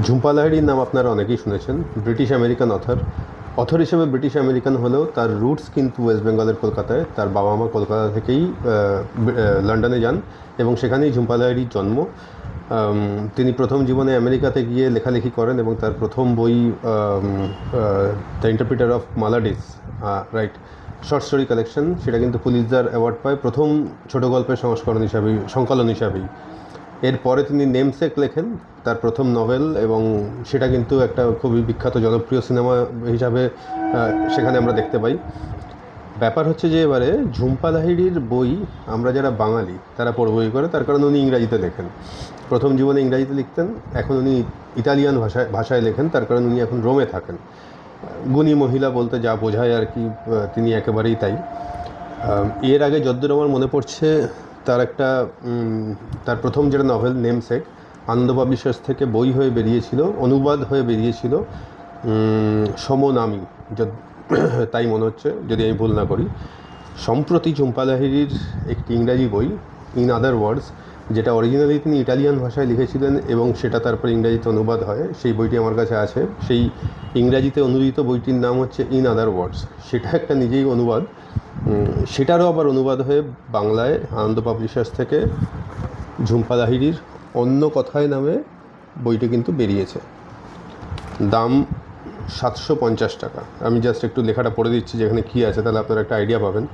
ঝুম্পা লাহিড়ির নাম আপনারা অনেকেই শুনেছেন, ব্রিটিশ আমেরিকান অথর অথর হিসেবে ব্রিটিশ আমেরিকান হলেও তার রুটস কিন্তু ওয়েস্ট বেঙ্গলের কলকাতায়, তার বাবা মা কলকাতা থেকেই লন্ডনে যান এবং সেখানেই ঝুম্পা লাহিড়ির জন্ম। তিনি প্রথম জীবনে আমেরিকাতে গিয়ে লেখালেখি করেন এবং তার প্রথম বই the interpreter of maladies right short story collection সেটা কিন্তু পুলিশদার অ্যাওয়ার্ড পায়, প্রথম ছোট গল্পের সংস্করণ হিসাবেই, সংকলন হিসাবেই। এরপরে তিনি নেমসেক লেখেন তার প্রথম নভেল এবং সেটা কিন্তু একটা খুবই বিখ্যাত জনপ্রিয় সিনেমা হিসাবে সেখানে আমরা দেখতে পাই। ব্যাপার হচ্ছে যে এবারে ঝুম্পা লাহিড়ির বই, আমরা যারা বাঙালি, তারা পড়বই করে, তার কারণ উনি ইংরাজিতে লেখেন। প্রথম জীবনে ইংরাজিতে লিখতেন, এখন উনি ইতালিয়ান ভাষায় ভাষায় লেখেন, তার কারণ উনি এখন রোমে থাকেন। গুণী মহিলা বলতে যা বোঝায় আর কি তিনি একেবারেই তাই। এর আগে যদ্দূর আমার মনে পড়ছে, তার একটা তার প্রথম যেটা নভেল, নেমসেক আনন্দ পাবলিশার্স থেকে বই হয়ে বেরিয়েছিল, অনুবাদ হয়ে বেরিয়েছিল সমনামী তাই মনে হচ্ছে, যদি আমি ভুল না করি। সম্প্রতি ঝুম্পা লাহিড়ির একটি ইংরাজি বই ইন আদার ওয়ার্ডস যেটা অরিজিনালি তিনি ইটালিয়ান ভাষায় লিখেছিলেন এবং সেটা তারপর ইংরাজিতে অনুবাদ হয়, সেই বইটি আমার কাছে আছে। সেই ইংরাজিতে অনুদিত বইটির নাম হচ্ছে ইন আদার ওয়ার্ডস সেটা একটা নিজেই অনুবাদ। সেটারও আবার অনুবাদ হয়ে বাংলায় আনন্দ পাবলিশার্স থেকে ঝুম্পা লাহিড়ির অন্য কথায় নামে বইটি কিন্তু বেরিয়েছে। দাম সাতশো পঞ্চাশ টাকা। আমি জাস্ট একটু লেখাটা পড়ে দিচ্ছি, যেখানে কী আছে, তাহলে আপনারা একটা আইডিয়া পাবেন।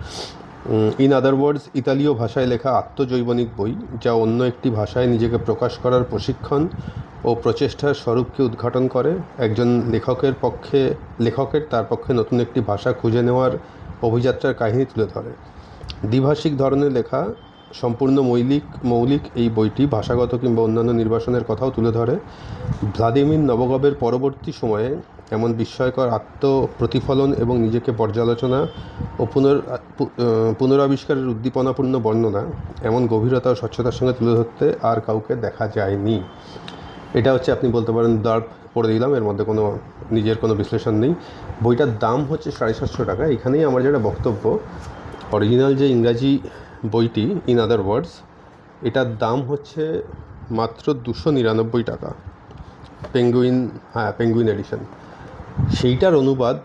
ইন আদার ওয়ার্ডস ইতালীয় ভাষায় লেখা আত্মজৈবনিক বই, যা অন্য একটি ভাষায় নিজেকে প্রকাশ করার প্রশিক্ষণ ও প্রচেষ্টার স্বরূপকে উদ্ঘাটন করে। একজন লেখকের পক্ষে, লেখকের তার পক্ষে নতুন একটি ভাষা খুঁজে নেওয়ার অভিযাত্রার কাহিনী তুলে ধরে। দ্বিভাষিক ধরনের লেখা সম্পূর্ণ মৌলিক মৌলিক এই বইটি ভাষাগত কিংবা অন্যান্য নির্বাসনের কথাও তুলে ধরে। ভ্লাদিমির নবগবের পরবর্তী সময়ে এমন বিস্ময়কর আত্মপ্রতিফলন এবং নিজেকে পর্যালোচনা ও পুনর পুনরাবিষ্কারের উদ্দীপনাপূর্ণ বর্ণনা, এমন গভীরতা ও স্বচ্ছতার সঙ্গে তুলে ধরতে আর কাউকে দেখা যায়নি। এটা হচ্ছে আপনি বলতে পারেন দাঁড় পড়ে দিলাম, এর মধ্যে কোনো, নিজের কোনো বিশ্লেষণ নেই। বইটার দাম হচ্ছে সাড়ে সাতশো টাকা। এখানেই আমার যেটা বক্তব্য, অরিজিনাল যে ইংরাজি বইটি ইন আদার ওয়ার্ডস এটার দাম হচ্ছে মাত্র দুশো নিরানব্বই টাকা পেঙ্গুইন হ্যাঁ পেঙ্গুইন এডিশন সেইটার অনুবাদ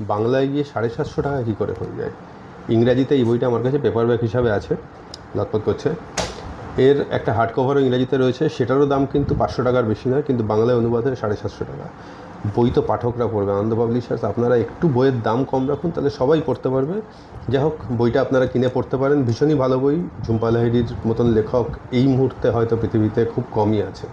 বাংলায় গিয়ে সাড়ে সাতশো টাকা কী করে হয়ে যায়? ইংরাজিতে এই বইটা আমার কাছে পেপার ব্যাক হিসাবে আছে লটপট করছে। এর একটা হার্ড কভারও ইংরাজিতে রয়েছে, সেটারও দাম কিন্তু পাঁচশো টাকার বেশি নয়, কিন্তু বাংলায় অনুবাদ সাড়ে সাতশো টাকা। বই তো পাঠকরা পড়বে, আনন্দ পাবলিশার্স। আপনারা একটু বইয়ের দাম কম রাখুন, তাহলে সবাই পড়তে পারবে। যাই হোক, বইটা আপনারা কিনে পড়তে পারেন। ভীষণই ভালো বই। ঝুম্পা লাহিড়ির মতন লেখক এই মুহূর্তে হয়তো পৃথিবীতে খুব কমই আছে।